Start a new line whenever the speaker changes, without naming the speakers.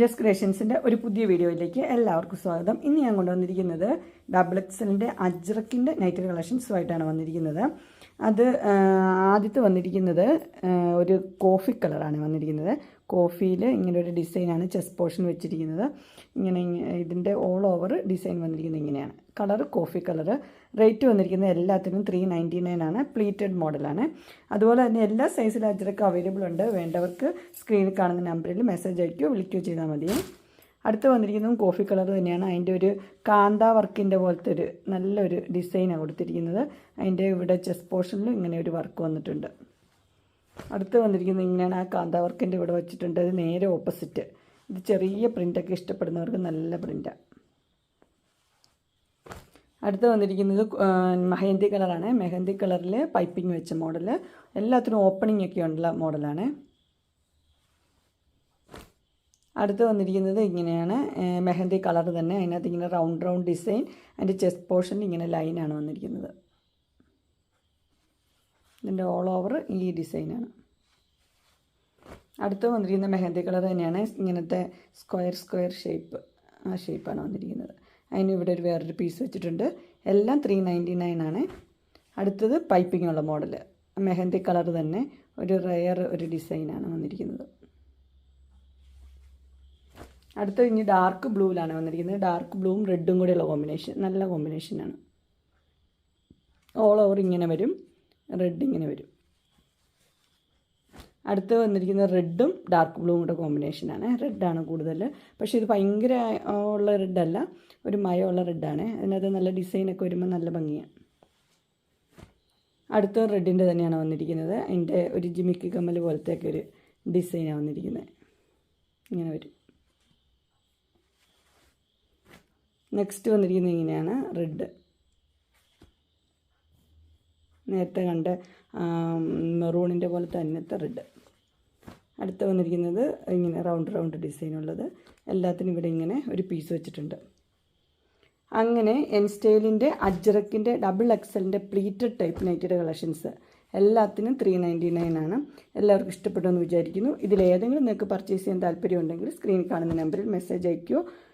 ജസ് ക്രിയേഷൻസിന്റെ ഒരു പുതിയ വീഡിയോയിലേക്ക് എല്ലാവർക്കും സ്വാഗതം. ഇന്ന് ഞാൻ കൊണ്ടുവന്നിരിക്കുന്നത് ഡബിൾ എക്സലിന്റെ അജ്രക്കിന്റെ നൈറ്റ് കളക്ഷൻസുമായിട്ടാണ് വന്നിരിക്കുന്നത്. അത് ആദ്യത്തെ വന്നിരിക്കുന്നത് ഒരു കോഫി കളറാണ് വന്നിരിക്കുന്നത്. കോഫിയിൽ ഇങ്ങനെ ഒരു ഡിസൈനാണ് ചെസ് പോർഷൻ വെച്ചിരിക്കുന്നത്. ഇങ്ങനെ ഇങ്ങ- ഇതിന്റെ ഓൾ ഓവർ ഡിസൈൻ വന്നിരിക്കുന്നത് ഇങ്ങനെയാണ്. Colour coffee colour. റേറ്റ് വന്നിരിക്കുന്നത് എല്ലാത്തിനും ത്രീ നയന്റി നയൻ ആണ്. പ്ലീറ്റഡ് മോഡലാണ്. അതുപോലെ തന്നെ എല്ലാ സൈസിലും അജ്രക്ക് അവൈലബിൾ ഉണ്ട്. വേണ്ടവർക്ക് സ്ക്രീനിൽ കാണുന്ന നമ്പറിൽ മെസ്സേജ് അയക്കുകയോ വിളിക്കുകയോ ചെയ്താൽ മതി അടുത്ത് വന്നിരിക്കുന്നതും കോഫി കളർ തന്നെയാണ്. അതിന്റെ ഒരു കാന്ത വർക്കിന്റെ പോലത്തെ ഒരു നല്ലൊരു ഡിസൈനാണ് കൊടുത്തിരിക്കുന്നത്. അതിന്റെ ഇവിടെ ചെസ്റ്റ് പോർഷനിലും ഇങ്ങനെ ഒരു വർക്ക് വന്നിട്ടുണ്ട്. അടുത്ത് വന്നിരിക്കുന്നത് ഇങ്ങനെയാണ് ആ കാന്ത വർക്കിന്റെ ഇവിടെ വെച്ചിട്ടുണ്ട്. അത് നേരെ ഓപ്പോസിറ്റ് ഇത് ചെറിയ പ്രിന്റൊക്കെ ഇഷ്ടപ്പെടുന്നവർക്ക് നല്ല പ്രിന്റാണ് അടുത്ത് വന്നിരിക്കുന്നത് മെഹന്തി കളറാണ്. മെഹന്തി കളറിൽ പൈപ്പിംഗ് വെച്ച മോഡൽ എല്ലാത്തിനും ഓപ്പണിംഗ് ഒക്കെ ഉള്ള മോഡലാണ് അടുത്ത് വന്നിരിക്കുന്നത് ഇങ്ങനെയാണ്. മെഹന്തി കളർ തന്നെ അതിനകത്ത് ഇങ്ങനെ റൗണ്ട് റൗണ്ട് ഡിസൈൻ അതിന്റെ ചെസ്റ്റ് പോർഷൻ ഇങ്ങനെ ലൈനാണ് വന്നിരിക്കുന്നത്. ഇതിന്റെ ഓൾ ഓവർ ഈ ഡിസൈനാണ് അടുത്ത് വന്നിരിക്കുന്ന മെഹന്തി കളർ തന്നെയാണ് ഇങ്ങനത്തെ സ്ക്വയർ സ്ക്വയർ ഷേപ്പ് ആ ഷേപ്പാണ് വന്നിരിക്കുന്നത്. അതിന് ഇവിടെ ഒരു വേറൊരു പീസ് വെച്ചിട്ടുണ്ട്. എല്ലാം ത്രീ നയന്റി നയൻ ആണ്. അടുത്തത് പൈപ്പിങ്ങുള്ള മോഡൽ മെഹന്തി കളർ തന്നെ ഒരു റയർ ഒരു ഡിസൈനാണ് വന്നിരിക്കുന്നത്. അടുത്ത ഇനി ഡാർക്ക് ബ്ലൂവിലാണ് വന്നിരിക്കുന്നത്. ഡാർക്ക് ബ്ലൂവും റെഡും കൂടെയുള്ള കോമ്പിനേഷൻ നല്ല കോമ്പിനേഷനാണ് ഓൾ ഓവർ ഇങ്ങനെ വരും. റെഡ് ഇങ്ങനെ വരും. അടുത്ത് വന്നിരിക്കുന്നത് റെഡും ഡാർക്ക് ബ്ലൂവും കൂടെ കോമ്പിനേഷനാണ് റെഡാണ് കൂടുതൽ. പക്ഷേ ഇത് ഭയങ്കര ഉള്ള റെഡല്ല ഒരു മയമുള്ള റെഡാണ് അതിനകത്ത് നല്ല ഡിസൈനൊക്കെ വരുമ്പോൾ നല്ല ഭംഗിയാണ് അടുത്ത റെഡിന്റെ തന്നെയാണ് വന്നിരിക്കുന്നത്. അതിന്റെ ഒരു ജിമിക്ക് കമ്മൽ പോലത്തെയൊക്കെ ഒരു ഡിസൈനാണ് വന്നിരിക്കുന്നത്. ഇങ്ങനെ വരും. നെക്സ്റ്റ് വന്നിരിക്കുന്നത് ഇങ്ങനെയാണ്. റെഡ് നേരത്തെ കണ്ട മെറൂണിന്റെ പോലെ തന്നത്തെ റെഡ് അടുത്ത് വന്നിരിക്കുന്നത് ഇങ്ങനെ റൗണ്ട് റൗണ്ട് ഡിസൈൻ ഉള്ളത്. എല്ലാത്തിനും ഇവിടെ ഇങ്ങനെ ഒരു പീസ് വെച്ചിട്ടുണ്ട്. അങ്ങനെ എൻ സ്റ്റൈലിന്റെ അജ്രക്കിന്റെ ഡബിൾ എക്സലിന്റെ പ്ലീറ്റഡ് ടൈപ്പ് നൈറ്റഡ് കളക്ഷൻസ് എല്ലാത്തിനും ത്രീ നയന്റി നയൻ ആണ്. എല്ലാവർക്കും ഇഷ്ടപ്പെട്ടു എന്ന് വിചാരിക്കുന്നു ഇതിലേതെങ്കിലും നിങ്ങൾക്ക് പർച്ചേസ് ചെയ്യാൻ താല്പര്യമുണ്ടെങ്കിൽ സ്ക്രീനിൽ കാണുന്ന നമ്പറിൽ മെസ്സേജ് അയക്കുകയോ